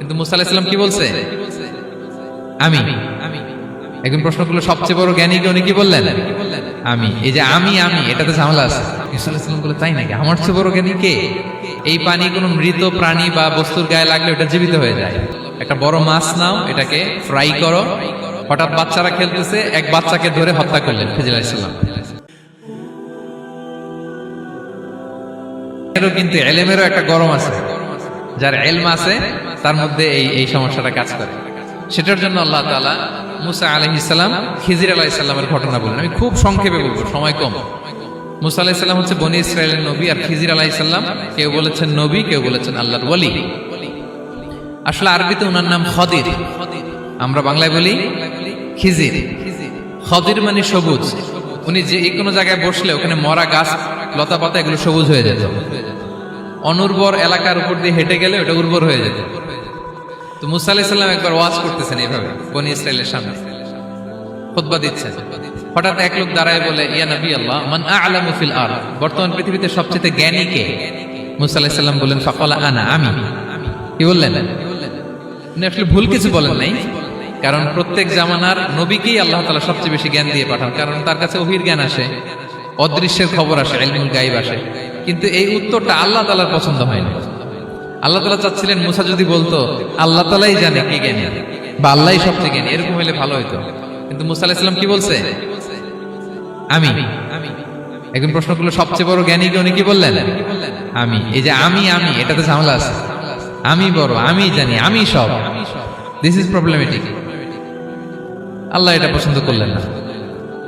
কিন্তু মুসা কি বলছে? আমি। একজন প্রশ্ন করল, সবচেয়ে বড় জ্ঞানীকে উনি কি বললেন? আমি। এই যে আমি আমি, এটাতে ঝামেলা আছে। বলে তাই নাকি? আমার চেয়ে বড় জ্ঞানী কে? এই পানি কোনো মৃত প্রাণী বা বস্তুর গায়ে লাগলে ওটা জীবিত হয়ে যায়। একটা বড় মাছ নাও, এটাকে ফ্রাই করো। হঠাৎ বাচ্চারা খেলতেছে, এক বাচ্চাকে ধরে হত্যা করলেন ফিজিল আলাইসাল্লাম কিন্তু এলেমেরও একটা গরম আছে। যার এলম আছে, তার মধ্যে এই এই সমস্যাটা কাজ করে। সেটার জন্য আল্লাহ তাআলা মুসা আলহিসাল্লাম খিজির আলাইসাল্লামের ঘটনা বললেন। আমি খুব সংক্ষেপে বলব, সময় কম। মুসা আলাইসাল্লাম হচ্ছে বনি ইসরায়েলের নবী আর খিজির আলাইসাল্লাম কেউ বলেছেন নবী, কেউ বলেছেন আল্লাহর ওয়ালি। আসলে আরবিতে ওনার নাম খদির। আমরা বাংলায় বলি খিজির। খদির মানে সবুজ। উনি যে কোনো জায়গায় বসলে ওখানে মরা গাছ লতা পাতা এগুলো সবুজ হয়ে যেত। অনুর্বর এলাকার উপর দিয়ে হেঁটে গেলে ওটা উর্বর হয়ে যেত। তো মুসা আলাইসাল্লাম একবার ওয়াজ করতেছেন এইভাবে, বনি ইসরায়েলের সামনে। খুতবা দিচ্ছেন। হঠাৎ এক লোক দাঁড়ায় বলে, ইয়া নবী আল্লাহ, মান আ'লামু ফিল আর বর্তমান পৃথিবীতে সবচেয়ে জ্ঞানী কে? মুসা আলাইহিস সালাম বললেন, ফাকালা আনা, আমি। কি বললেন? উনি আসলে ভুল কিছু বলেন নাই, কারণ প্রত্যেক জামানার নবীকেই আল্লাহ তাআলা সবচেয়ে বেশি জ্ঞান দিয়ে পাঠান, কারণ তার কাছে ওহির জ্ঞান আসে, অদৃশ্যের খবর আসে, ইলমুল গাইব আসে। কিন্তু এই উত্তরটা আল্লাহ তাআলার পছন্দ হয়নি। আল্লাহ তাআলা চাচ্ছিলেন, মুসা যদি বলতো, আল্লাহ তালাই জানে কে জ্ঞানী, বা আল্লাহই সবচেয়ে জ্ঞানী, এরকম হলে ভালো হইতো। কিন্তু মুসা আলাইহিস সালাম কি বলছে? আমি। একজন প্রশ্ন করল, সবচেয়ে বড় জ্ঞানীকে উনি কি বললেন? আমি। এই যে আমি আমি, এটাতে ঝামেলা আছে। আমি বড়, আমি জানি, আমি সব। দিস ইজ প্রবলেমেটিক আল্লাহ এটা পছন্দ করলেন না।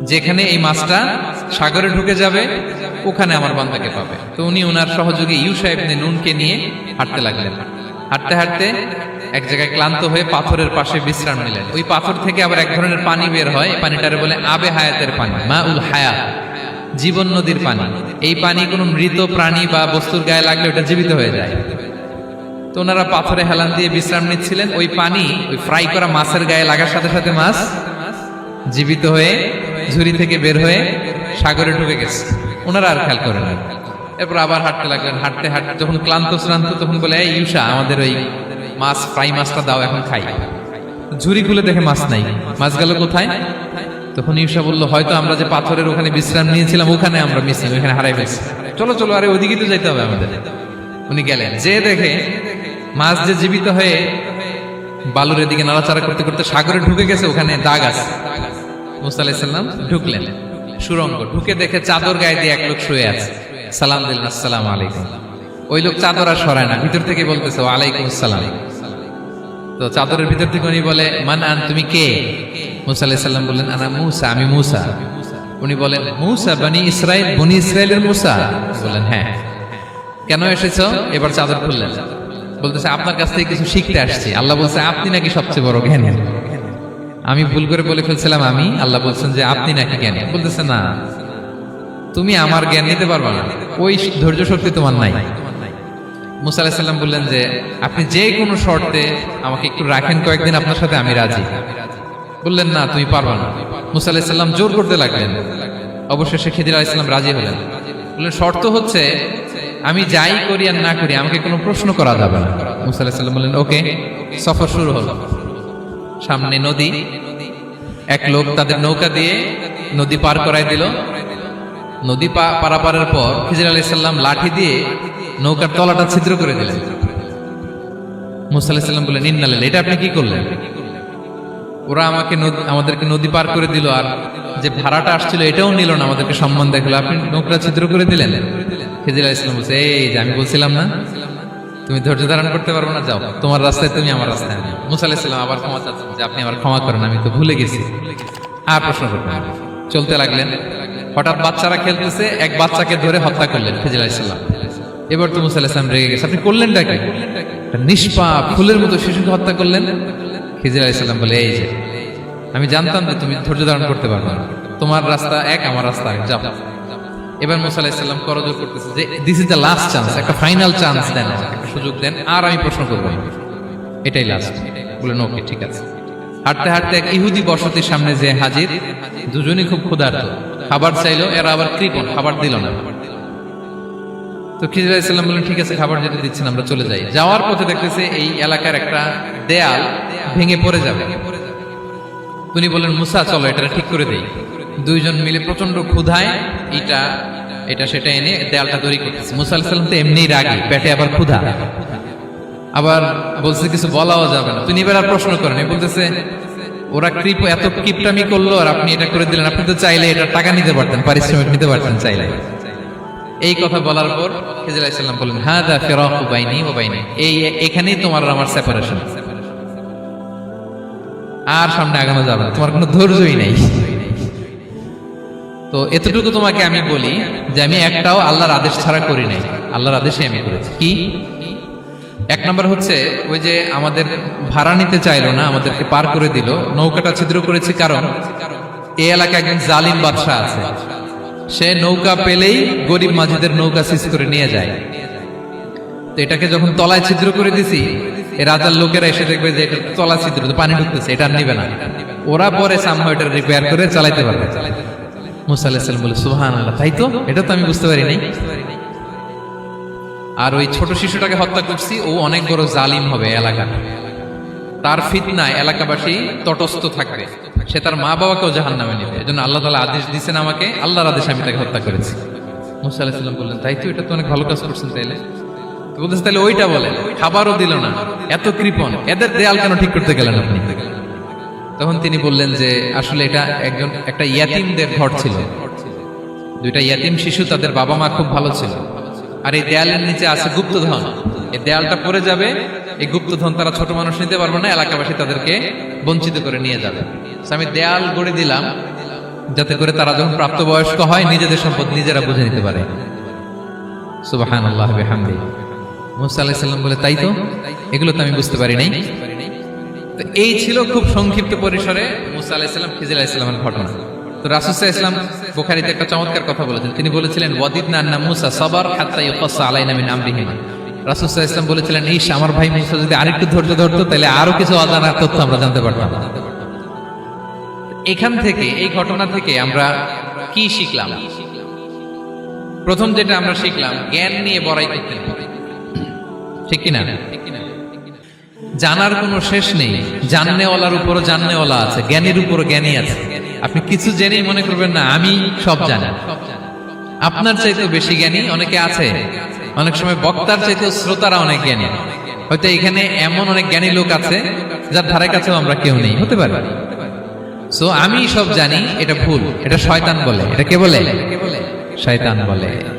যেখানে এই মাছটা সাগরে ঢুকে যাবে, ওখানে আমার বান্দাকে পাবে। তো উনি ওনার সহযোগী ইউসা ইবনে নুনকে নিয়ে হাঁটতে লাগলেন। হাঁটতে হাঁটতে এক জায়গায় ক্লান্ত হয়ে পাথরের পাশে বিশ্রাম নিলেন। ওই পাথর থেকে আবার এক ধরনের পানি বের হয়। পানিটারে বলে আবে হায়াতের পানি মা উল হায়াত জীবন নদীর পানি। এই পানি কোনো মৃত প্রাণী বা বস্তুর গায়ে লাগলে ওটা জীবিত হয়ে যায়। তো ওনারা পাথরে হেলান দিয়ে বিশ্রাম নিচ্ছিলেন। ওই পানি, ওই ফ্রাই করা মাছের গায়ে লাগার সাথে সাথে মাছ জীবিত হয়ে ঝুড়ি থেকে বের হয়ে সাগরে ঢুকে গেছে। ওনারা আর খেয়াল করেন না। এরপর আবার হাঁটতে লাগলেন। হাঁটতে হাঁটতে যখন ক্লান্ত শ্রান্ত, তখন বলে, এই ইউসা আমাদের ওই মাছ, ফ্রাই মাছটা দাও, এখন খাই। ঝুড়ি খুলে দেখে মাছ নাই। মাছ গেল কোথায়? তখন ইউসা বলল, হয়তো আমরা যে পাথরের ওখানে বিশ্রাম নিয়েছিলাম, ওখানে আমরা মিস ওখানে হারাই ফেলছি। চলো চলো, আরে ওদিকে তো যাইতে হবে আমাদের। উনি গেলেন। যে দেখে মাছ যে জীবিত হয়ে বালুর এদিকে নাড়াচাড়া করতে করতে সাগরে ঢুকে গেছে, ওখানে দাগ আছে। মুসা আলাইসাল্লাম ঢুকলেন। সুরঙ্গ, ঢুকে দেখে চাদর গায়ে দিয়ে এক লোক শুয়ে আছে। সালাম দিলেন, আসসালাম আলাইকুম। ওই লোক চাদর আর সরায় না, ভিতর থেকে বলতেছে, ওয়ালাইকুম আসসালাম। তো চাদরের ভিতর থেকে উনি বলে, মান আন, তুমি কে? মুসা আলাইসাল্লাম বললেন, আনা মুসা, আমি মুসা। উনি বলেন, মুসা, বানি ইসরায়েল বনি ইসরায়েলের মুসা? বললেন হ্যাঁ। কেন এসেছ? এবার চাদর খুললেন। বলতেছে, আপনার কাছ থেকে কিছু শিখতে আসছি। আল্লাহ বলছে, আপনি নাকি সবচেয়ে বড় জ্ঞানী? আমি ভুল করে বলে ফেলছিলাম আমি। আল্লাহ বলছেন যে আপনি নাকি জ্ঞানী। বলতেছে, না, তুমি আমার জ্ঞান নিতে পারবে না। ওই ধৈর্য শক্তি তোমার নাই। মুসা বললেন যে, আপনি যে কোনো শর্তে আমাকে একটু রাখেন কয়েকদিন, আপনার সাথে আমি রাজি। বললেন, না, তুমি পারবা না। মুসা জোর করতে লাগলেন। অবশেষে খিদির আলাইসাল্লাম রাজি হলেন। বললেন, শর্ত হচ্ছে, আমি যাই করি আর না করি, আমাকে কোনো প্রশ্ন করা যাবে না। মুসা আলাহিসাল্লাম বললেন, ওকে, সফর শুরু হলো। সামনে নদী। এক লোক তাদের নৌকা দিয়ে নদী পার করাই দিল। নদী পারাপারের পর খিজির আলি সাল্লাম লাঠি দিয়ে নৌকার তলাটা ছিদ্র করে দিলেন। মুসা আলাহিস সাল্লাম বললেন ইন্নালেন এটা আপনি কি করলেন? ওরা আমাকে আমাদেরকে নদী পার করে দিল আর যে ভাড়াটা আসছিল এটাও নিল না, আমাদেরকে সম্মান দেখাল। আপনি নৌকা ছিদ্র করে দিলেন। খিজির আলি সাল্লাম বলছে, এই যে আমি বলছিলাম না, তুমি ধৈর্য ধারণ করতে পারব না, যাও। তোমার রাস্তায় তুমি আমার রাস্তায় মুসা আলাহিসাল্লাম আবার ক্ষমা চাচ্ছেন যে আপনি আমার ক্ষমা করেন, আমি তো ভুলে গেছি। আর প্রশ্ন করবেন চলতে লাগলেন। হঠাৎ বাচ্চারা খেলতেছে, এক বাচ্চাকে ধরে হত্যা করলেন ফিজিল আলাইসাল্লাম এবার তো মুসা আলাহিসাম রেগে গেছে। আপনি করলেনটা কি? একটা নিষ্পাপ ফুলের মতো শিশুকে হত্যা করলেন। খিজির আলাইসাল্লাম বলে, এই যে, আমি জানতাম যে তুমি ধৈর্য ধারণ করতে পারবে না। তোমার রাস্তা এক, আমার রাস্তা এক যাও। এবার মুসা আলাইসাল্লাম করজোর করতেছে যে this is the last chance একটা ফাইনাল চান্স দেন সুযোগ দেন। আর আমি প্রশ্ন করব। এটাই লাস্ট বলেন ওকে ঠিক আছে। হাঁটতে হাঁটতে এক ইহুদি বসতির সামনে যে হাজির, দুজনই খুব ক্ষুধার্ত। খাবার চাইলো, এরা আবার কৃপণ, খাবার দিল না। তো খিজির আলাইসাল্লাম বললেন, ঠিক আছে, খাবার যেতে দিচ্ছেন, আমরা চলে যাই। যাওয়ার পথে দেখতেছে এই এলাকার একটা দেয়াল ভেঙে পড়ে যাবে। উনি বললেন, মুসা, চলো এটা ঠিক করে দেই। দুইজন মিলে প্রচণ্ড ক্ষুধায় এটা এটা, সেটা এনে দেয়ালটা তৈরি করতেছে। মুসা আলাইসাল্লাম তো এমনি রাগি, পেটে আবার ক্ষুধা। আবার বলছে, কিছু বলাও যাবে না। তিনি এবার আর প্রশ্ন করেন বলতেছে, ওরা কৃপ, এত কিপটামি করল আর আপনি এটা করে দিলেন। আপনি তো চাইলে এটা টাকা নিতে পারতেন, পারিশ্রমিক নিতে পারতেন চাইলে। এই কথা বলার পর খেজুর আলাইসাল্লাম বললেন হ্যাঁ দা ফেরক বাইনি ও বাইনি। এই, এখানেই তোমার আমার সেপারেশন আর সামনে আগানো যাবে না, তোমার কোনো ধৈর্যই নেই। তো এতটুকু তোমাকে আমি বলি যে আমি একটাও আল্লাহর আদেশ ছাড়া করি নাই। আল্লাহর আদেশে আমি করেছি। কি? এক নম্বর হচ্ছে ওই যে আমাদের ভাড়া নিতে চাইলো না, আমাদেরকে পার করে দিল। নৌকাটা ছিদ্র করেছে কারণ এই এলাকায় একজন জালিম বাদশাহ আছে। সে নৌকা পেলেই গরিব মাঝিদের নৌকা সিজ করে নিয়ে যায়। তো এটাকে যখন তলায় ছিদ্র করে দিছি এই রাজার লোকেরা এসে দেখবে যে এটা তলা ছিদ্র পানি ঢুকতেছে, এটা নিবে না। ওরা পরে এটা রিপেয়ার করে চালাইতে পারবে। মুসা আলাইসাল্লাম বলে সুহান আল্লাহ তাই তো? এটা তো আমি বুঝতে পারি নাই। আর ওই ছোট শিশুটাকে হত্যা করছি, ও অনেক বড় জালিম হবে এলাকা তার ফিতনায় এলাকাবাসী তটস্থ থাকবে। সে তার মা বাবাকেও জাহান নামে নেবে। জন্য আল্লাহ তালা আদেশ দিচ্ছেন আমাকে, আল্লাহর আদেশ আমি তাকে হত্যা করেছি। মুসা আলাহিসাল্লাম বললেন, তাই তো এটা তো অনেক ভালো কাজ করছেন তাইলে? বলতেছে তাহলে ওইটা বলে খাবারও দিল না, এত কৃপণ, এদের দেয়াল কেন ঠিক করতে গেলেন আপনি? তখন তিনি বললেন যে, আসলে এটা একজন, একটা ইয়াতিমদের ঘর ছিল। দুইটা ইয়াতিম শিশু, তাদের বাবা মা খুব ভালো ছিল। আর এই দেয়ালের নিচে আছে গুপ্তধন। এই দেয়ালটা পড়ে যাবে, এই গুপ্তধন তারা ছোট মানুষ নিতে পারবে না, এলাকাবাসী তাদেরকে বঞ্চিত করে নিয়ে যাবে। আমি দেয়াল গড়ে দিলাম, যাতে করে তারা যখন প্রাপ্তবয়স্ক হয়, নিজেদের সম্পদ নিজেরা বুঝে নিতে পারে। সুবাহান আল্লাহ বলে, তাই তো? এগুলো তো আমি বুঝতে পারি নাই। তো এই ছিল খুব সংক্ষিপ্ত পরিসরে মুসা আলাহিসাল্লাম আলাহিসাল্লামের ঘটনা। তো রাসুসা ইসলাম বোখারিতে একটা চমৎকার কথা বলেছেন। তিনি বলেছিলেন, ওয়াদিদ না মুসা সবার হাত্তা ইউকাসা আলাইনা মিন আমরিহিমা। রাসুসা ইসলাম বলেছিলেন ইস আমার ভাই মুসা যদি আরেকটু ধৈর্য ধরতো, তাহলে আরও কিছু অজানা তথ্য আমরা জানতে পারতাম। এখান থেকে, এই ঘটনা থেকে আমরা কি শিখলাম? প্রথম যেটা আমরা শিখলাম, জ্ঞান নিয়ে বড়াই করতে। ঠিক কিনা? জানার কোনো শেষ নেই। জাননেওয়ালার উপরও জাননেওয়ালা আছে, জ্ঞানীর উপরও জ্ঞানী আছে। আপনি কিছু জেনেই মনে করবেন না, আমি সব জানি। আপনার চাইতেও বেশি জ্ঞানী অনেকে আছে। অনেক সময় বক্তার চাইতেও শ্রোতারা অনেক জ্ঞানী। হয়তো এখানে এমন অনেক জ্ঞানী লোক আছে, যার ধারে কাছেও আমরা কেউ নেই। হতে পারে। সো আমি সব জানি, এটা ভুল। এটা শয়তান বলে। এটা কে বলে? শয়তান বলে।